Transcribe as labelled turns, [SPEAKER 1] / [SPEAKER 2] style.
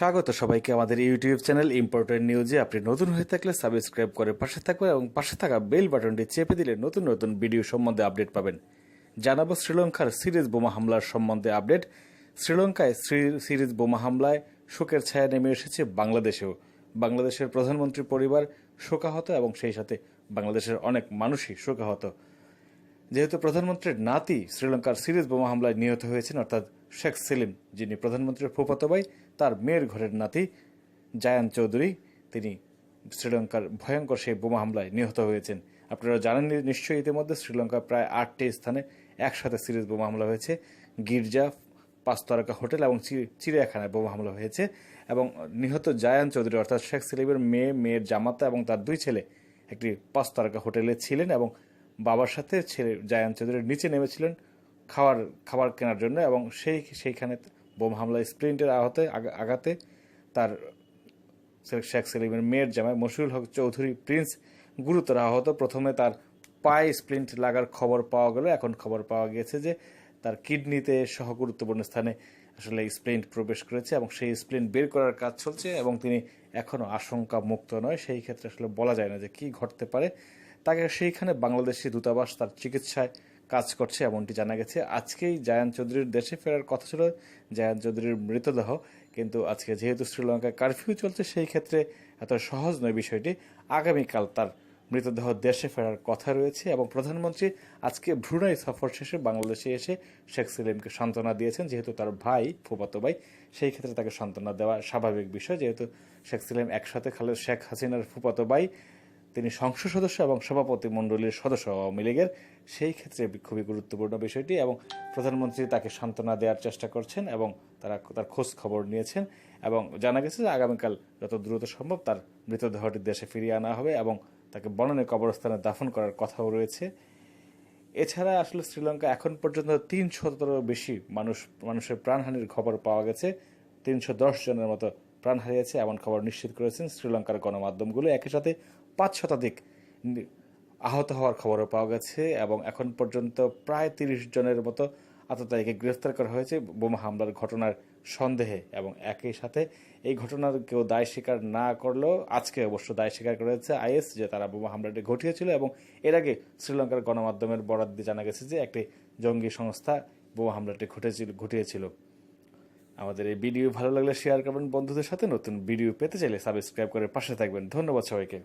[SPEAKER 1] স্বাগত সবাইকে আমাদের ইউটিউব চ্যানেল ইম্পর্টেন্ট নিউজে। আপনি নতুন হয়ে থাকলে সাবস্ক্রাইব করে পাশে থাকবেন এবং পাশে থাকা বেল বাটনটি চেপে দিলে নতুন নতুন ভিডিও সম্বন্ধে আপডেট পাবেন। জানাব শ্রীলঙ্কার সিরিজ বোমা হামলার সম্বন্ধে আপডেট। শ্রীলঙ্কায় সিরিজ বোমা হামলায় শোকের ছায়া নেমে এসেছে বাংলাদেশেও। বাংলাদেশের প্রধানমন্ত্রী পরিবার শোকাহত এবং সেই সাথে বাংলাদেশের অনেক মানুষই শোকাহত। যেহেতু প্রধানমন্ত্রীর নাতি শ্রীলঙ্কার সিরিজ বোমা হামলায় নিহত হয়েছেন, অর্থাৎ শেখ সেলিম, যিনি প্রধানমন্ত্রীর ফুফাতো ভাই তার মেয়ের ঘরের নাতি জায়ান চৌধুরী। তিনি শ্রীলঙ্কার ভয়ঙ্কর সেই বোমা হামলায় নিহত হয়েছেন। আপনারা জানেন নিশ্চয়ই ইতিমধ্যে শ্রীলঙ্কার প্রায় আটটি স্থানে একসাথে সিরিজ বোমা হামলা হয়েছে। গির্জা, পাঁচতারকা হোটেল এবং চিড়িয়াখানায় বোমা হামলা হয়েছে এবং নিহত জায়ান চৌধুরী অর্থাৎ শেখ সেলিমের মেয়ে, মেয়ের জামাতা এবং তার দুই ছেলে একটি পাঁচতারকা হোটেলে ছিলেন এবং বাবার সাথে ছেলে জায়ান চৌধুরীর নিচে নেমেছিলেন খাবার খাবার কেনার জন্য এবং সেই, সেইখানে বোম হামলায় স্প্রিন্টের আহতে আঘাতে তার শেখ সেলিমের মেয়ের জামাই মশিউল হক চৌধুরী প্রিন্স গুরুতর আহত। প্রথমে তার পায়ে স্প্লিন্ট লাগার খবর পাওয়া গেল। এখন খবর পাওয়া গেছে যে তার কিডনিতে সহ গুরুত্বপূর্ণ স্থানে আসলে স্প্লিন্ট প্রবেশ করেছে এবং সেই স্প্লিন্ট বের করার কাজ চলছে এবং তিনি এখনও আশঙ্কা মুক্ত নয়। সেই ক্ষেত্রে আসলে বলা যায় না যে কি ঘটতে পারে। তাকে সেইখানে বাংলাদেশি দূতাবাস তার চিকিৎসায় কাজ করছে এমনটি জানা গেছে। আজকেই জায়ান চৌধুরীর দেশে ফেরার কথা ছিল। জায়ান চৌধুরীর মৃতদেহ, কিন্তু আজকে যেহেতু শ্রীলঙ্কায় কারফিউ চলছে, সেই ক্ষেত্রে এত সহজ নয় বিষয়টি। আগামীকাল তার মৃতদেহ দেশে ফেরার কথা রয়েছে এবং প্রধানমন্ত্রী আজকে ভ্রুনাই সফর শেষে বাংলাদেশে এসে শেখ সেলিমকে সান্ত্বনা দিয়েছেন। যেহেতু তার ভাই, ফুফাতো ভাই, সেই ক্ষেত্রে তাকে সান্ত্বনা দেওয়া স্বাভাবিক বিষয়। যেহেতু শেখ সেলিম একসাথে খালেদ শেখ হাসিনার ফুফাতো ভাই তিনি সংসদ সদস্য এবং সভাপতি মণ্ডলীর সদস্য আওয়ামী লীগের। সেই ক্ষেত্রে খুবই গুরুত্বপূর্ণ বিষয়টি এবং প্রধানমন্ত্রী তাকে সান্ত্বনা দেওয়ার চেষ্টা করছেন এবং তারা তার খোঁজ খবর নিয়েছেন এবং জানা গেছে যে আগামীকাল যত দ্রুত সম্ভব তার মৃতদেহটি দেশে ফিরিয়ে আনা হবে এবং তাকে বননে কবরস্থানে দাফন করার কথাও রয়েছে। এছাড়া আসলে শ্রীলঙ্কা এখন পর্যন্ত তিনশতর বেশি মানুষ, মানুষের প্রাণহানির খবর পাওয়া গেছে। তিনশো দশ জনের মতো প্রাণ হারিয়েছে এমন খবর নিশ্চিত করেছেন শ্রীলঙ্কার গণমাধ্যমগুলো। একই সাথে পাঁচ শতাধিক আহত হওয়ার খবরও পাওয়া গেছে এবং এখন পর্যন্ত প্রায় তিরিশ জনের মতো আততায়ীকে গ্রেফতার করা হয়েছে। বোমা হামলার ঘটনার সন্দেহে এবং একই সাথে এই ঘটনার কেউ দায় স্বীকার না করলেও আজকে অবশ্য দায় স্বীকার করেছে আইএস যে তারা বোমা হামলাটি ঘটিয়েছিল এবং এর আগে শ্রীলঙ্কার গণমাধ্যমের বরাদ দিয়ে জানা গেছে যে একটি জঙ্গি সংস্থা বোমা হামলাটি ঘটেছিল ঘটিয়েছিল। আমাদের এই ভিডিও ভালো লাগলে শেয়ার করবেন বন্ধুদের সাথে। নতুন ভিডিও পেতে চাইলে সাবস্ক্রাইব করে পাশে থাকবেন। ধন্যবাদ সবাইকে।